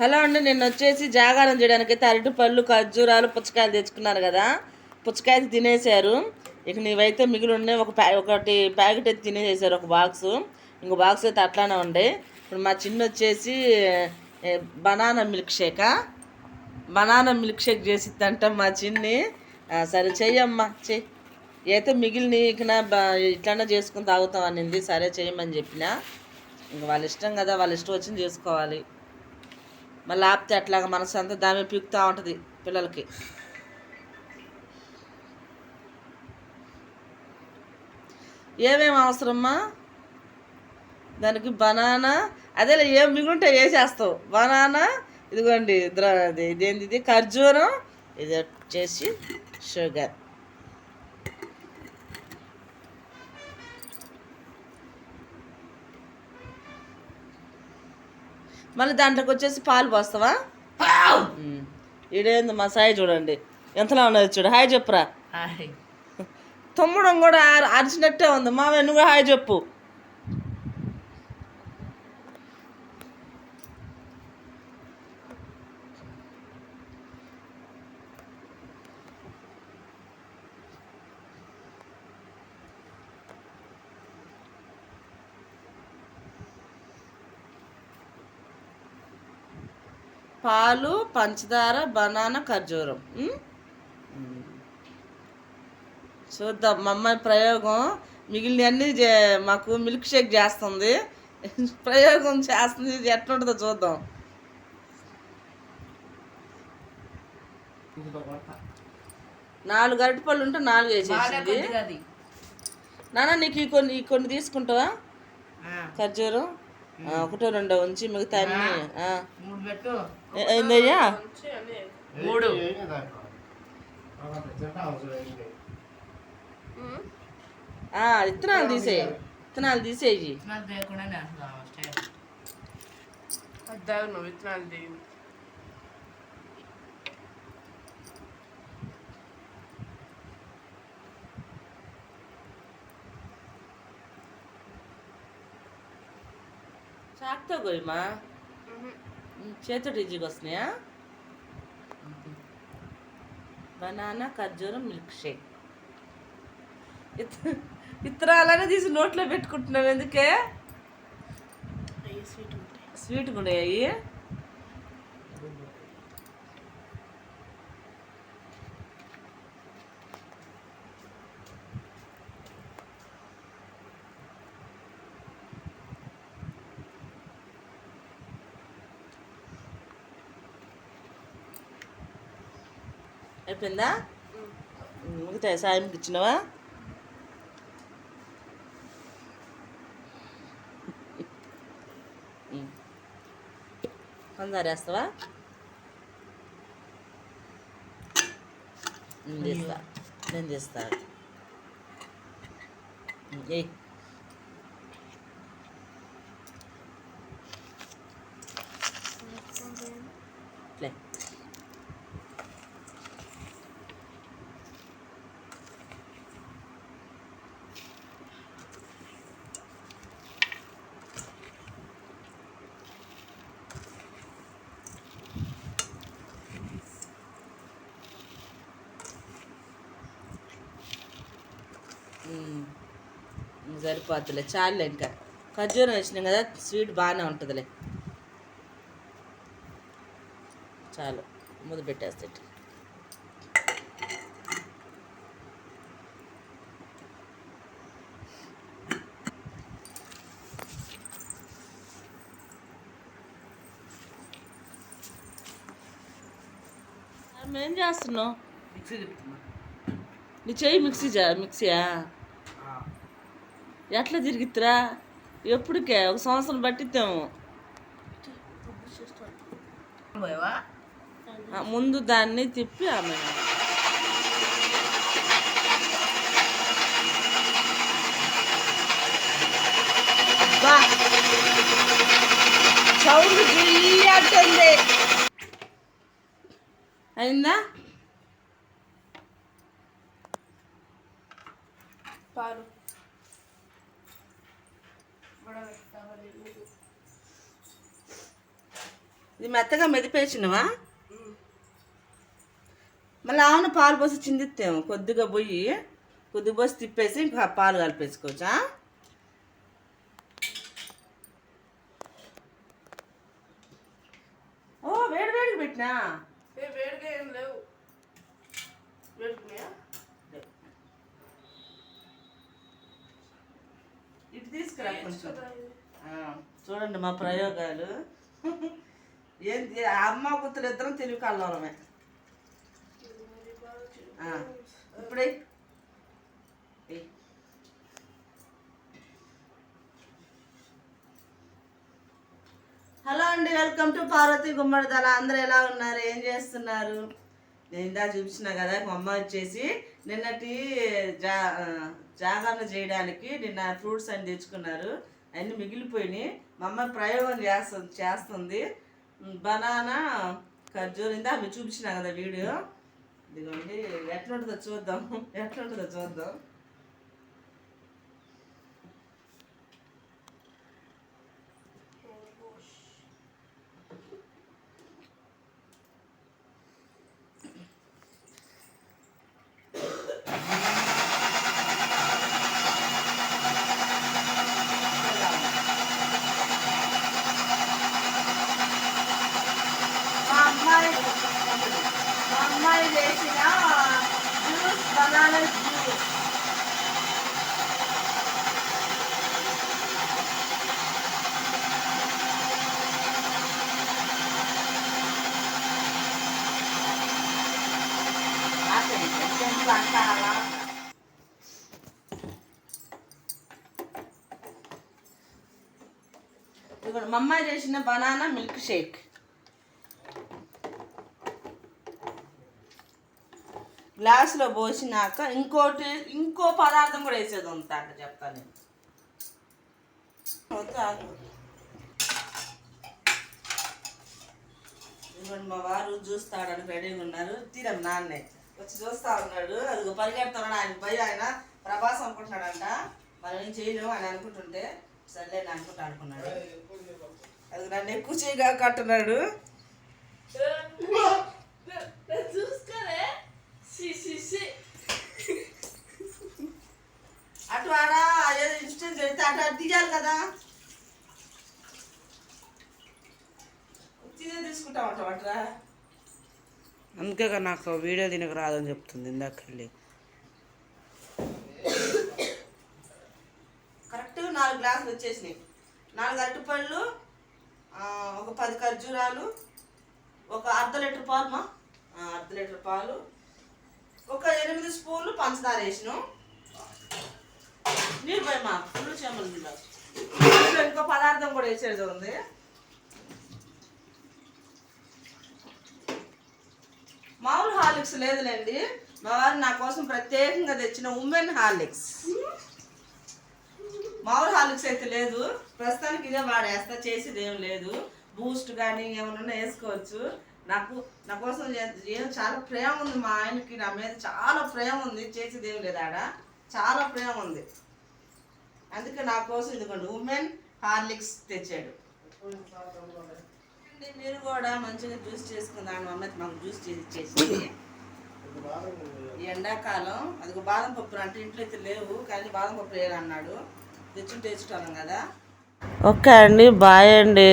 Hello అండి నేను వచ్చేసి జాగారం చేయడానికి అయితే అరటి పళ్ళు ఖర్జూరాలు పుచ్చకాయలు తెచ్చుకున్నారు కదా. పుచ్చకాయలు తినేశారు. ఇక నీవైతే మిగిలి ఉన్నాయి ఒక ప్యా ఒకటి ప్యాకెట్ అయితే తినేసేసారు ఒక బాక్స్. ఇంకో బాక్స్ అయితే అట్లానే ఉండే ఇప్పుడు మా చిన్న వచ్చేసి బనానా మిల్క్ షేకా బనానా మిల్క్ షేక్ చేసిద్దంట మా చిన్ని. సరే చెయ్యమ్మా చెయ్యి అయితే మిగిలిన ఇకనా ఇట్లానే చేసుకుని తాగుతాం అనింది. సరే చేయమని చెప్పిన. ఇంక వాళ్ళ ఇష్టం కదా వాళ్ళ ఇష్టం వచ్చింది చేసుకోవాలి. మళ్ళీ ఆపితే అట్లాగా మనసు అంతా దామే పీకుతూ ఉంటుంది పిల్లలకి. ఏమేమి అవసరమ్మా? దానికి బనానా అదేలే ఏం మిగులుంటే వేసేస్తావు. బనానా ఇదిగోండి ఇదేంది ఇది? ఖర్జూరం ఇది వచ్చేసి షుగర్. మళ్ళీ దాంట్లోకి వచ్చేసి పాలు పోస్తావా. ఈడేంది మా సాయి చూడండి. ఎంతలా ఉన్నది చూడు. హాయ్ చెప్పురా. తమ్ముడం కూడా అర- అరిచినట్టే ఉంది. నువ్వు కూడా హాయ్ చెప్పు. పాలు పంచదార బనానా ఖర్జూరం? చూద్దాం మా అమ్మాయి ప్రయోగం మిగిలినవన్నీ మాకు మిల్క్ షేక్ చేస్తుంది. ప్రయోగం చేస్తుంది ఎట్లుంటుందో చూద్దాం. నాలుగు అరటిపళ్ళు ఉంటే నాలుగు వేసేసింది. నాన్న నీకు కొన్ని కొన్ని తీసుకుంటావా? ఖర్జూరం. ఒకటో రెండో ఉంచి మిగతా అన్ని ఏందయ్యా మూడు ఆ, విత్తనాలు తీసేయి. విత్తనాలు తీసేయి. అద్దావు నువ్వు విత్తనాలు దిగి చాక్తో గోయమా చేతుడు ఈజీగా వస్తున్నాయా బనానా ఖర్జూరం మిల్క్ షేక్ ఇత్- ఇత్తనాలనే తీసి నోట్లో పెట్టుకుంటున్నావు ఎందుకే స్వీట్ ఉంటాయి స్వీట్ కూడా అయిపోయిందా? మిగతా సాయంకి ఇచ్చినవా? పందారు వేస్తావా నేను తీస్తా నేను తీస్తా ఏ ప్లే ఉమ్. ఇంక సరిపోద్దులే. చాలులే ఇంకా. ఖర్జూరం వేసినాం కదా స్వీట్ బాగానే ఉంటుందిలే. చాలు ముద్ద పెట్టేస్తే ఏం చేస్తున్నావు? మిక్సీ తిప్పుతున్నా. నీ చెయ్యి మిక్సీ మిక్సీయా? ఎట్లా తిరిగిద్దిరా? ఎప్పటికే ఒక సంవత్సరం పట్టిద్దాము. ముందు దాన్ని తిప్పి ఆమె. సౌండ్ అయిందా? పాలు ఇది మెత్తగా మెదిపేసినవా? మళ్ళీ ఆవును పాలు పోసి చిందిస్తాము. కొద్దిగా పోయి కొద్దిగా పోసి తిప్పేసి ఇంకా పాలు కలిపేసుకోవచ్చా? ఓ వేడి వేడికి పెట్టినా? ఏ వేడిగా ఏం లేవు. వేడుకున్నాయా? ఇటు తీసుకురా కొంచెం. చూడండి మా ప్రయోగాలు. ఏంటి అమ్మ కూతురు ఇద్దరం తెలివి కళ్ళమే ఇప్పుడే హలో అండి వెల్కమ్ టు పార్వతి గుమ్మడిదల. అందరూ ఎలా ఉన్నారు? ఏం చేస్తున్నారు? నేను ఇందా చూపించిన కదా మా అమ్మ వచ్చేసి నిన్నటి జా జాగరణ చేయడానికి నిన్న ఫ్రూట్స్ అన్ని తెచ్చుకున్నారు. అన్నీ మిగిలిపోయినాయి. మా అమ్మ ప్రయోగం చేస్తుంది చేస్తుంది. బనానా ఖర్జూరం ఇందా మీరు చూపించిన కదా వీడియో? ఇదిగోండి ఎట్లుంటుందో చూద్దాం. ఎట్లుంటుందో చూద్దాం. మా అమ్మాయి చేసిన జ్యూస్ బనానా జ్యూస్. ఆపండి, కొంచెం మా అమ్మాయి చేసిన బనానా మిల్క్ షేక్. గ్లాసులో పోసినాక ఇంకోటి ఇంకో పదార్థం కూడా వేసేది ఉంది అంట చెప్తాను నేను. ఇదిగోండి మా వారు చూస్తాడని రెడీగా ఉన్నారు. తీరం నాన్నే. వచ్చి చూస్తా ఉన్నాడు. అది పరిగెడుతున్నాడు ఆయన. పోయి ఆయన ప్రభాస్ అనుకుంటున్నాడంట. మనం ఏం చేయలేము ఆయన అనుకుంటుంటే సర్లే నేను అనుకుంటా అనుకున్నాడు. అది నన్ను ఎక్కువ చేయగా కట్టున్నాడు. చూసుకోలే అటు ఆడ ఏదో ఇన్స్టెంట్ చేస్తే అటు అటు తీయాలి కదా. తినే తీసుకుంటామంట అట్రా అందుకే కదా నాకు వీడియో తినక రాదని చెప్తుంది ఇందాక వెళ్ళి. కరెక్ట్గా నాలుగు గ్లాసులు వచ్చేసినాయి. నాలుగు అరటిపళ్ళు ఆ, ఒక పది ఖర్జూరాలు ఒక అర్ధ లీటర్ పాలు మా. ఆ, అర్ధ లీటర్ పాలు ఒక ఎనిమిది స్పూన్లు పంచదార వేసినాం. నీరు పోయి మా ఫుల్ నీళ్ళు. ఇందులో ఇంకో పదార్థం కూడా వేసేది ఉంది. మామూలు హార్లిక్స్ లేదులేండి. మా వారు నా కోసం ప్రత్యేకంగా తెచ్చిన ఉమెన్ హార్లిక్స్. మామూలు హార్లిక్స్ అయితే లేదు. ప్రస్తుతానికి ఇదే వాడేస్తా చేసేది ఏం లేదు. బూస్ట్ కానీ ఏమైనా వేసుకోవచ్చు. నాకు నా కోసం ఏదో చాలా ప్రేమ ఉంది మా ఆయనకి నా మీద చాలా ప్రేమ ఉంది చేసేది ఏం లేదు ఆడ. చాలా ప్రేమ ఉంది. అందుకే నా కోసం ఇదిగోండి ఉమెన్ హార్లిక్స్ తెచ్చాడు. మీరు కూడా మంచిగా జ్యూస్ చేసుకుందాం మా అమ్మ మాకు జ్యూస్ చేసి. చేసింది ఎండాకాలం అది బాదం పప్పు అంటే ఇంట్లో అయితే లేవు కానీ బాదం పప్పు వేయాలన్నాడు. తెచ్చి తెచ్చుకోవాలి కదా. ఓకే అండి బాయ్ అండి.